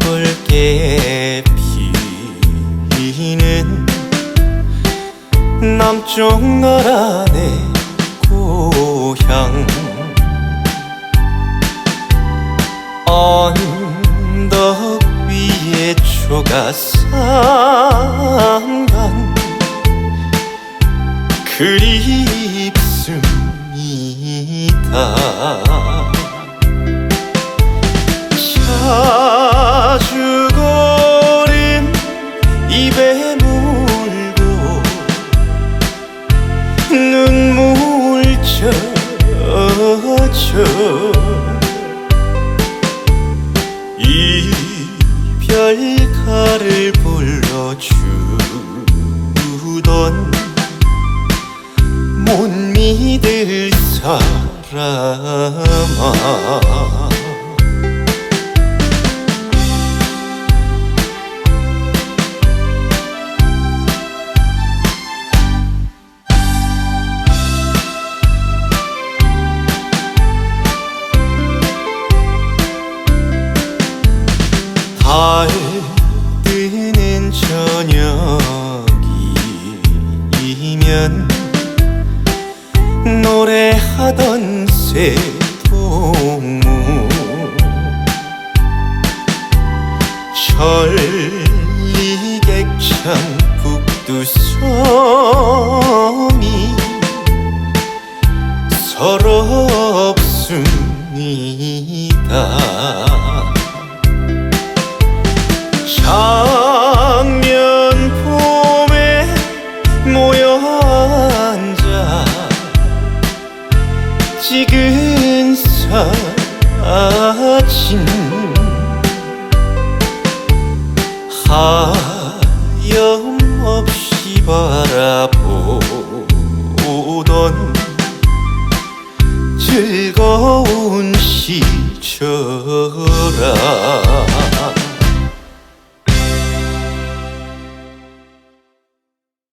붉게 피는 남쪽 나라 내 고향. 언덕 위에 조가삼간 그립습니다 젖어 이별가를 불러주던 못 믿을 사람아 달 뜨는 저녁이면 노래하던 새동무. 천리객창 북두성이 서럽습니다 찍은 사진 하염없이 바라보던 즐거운 시절아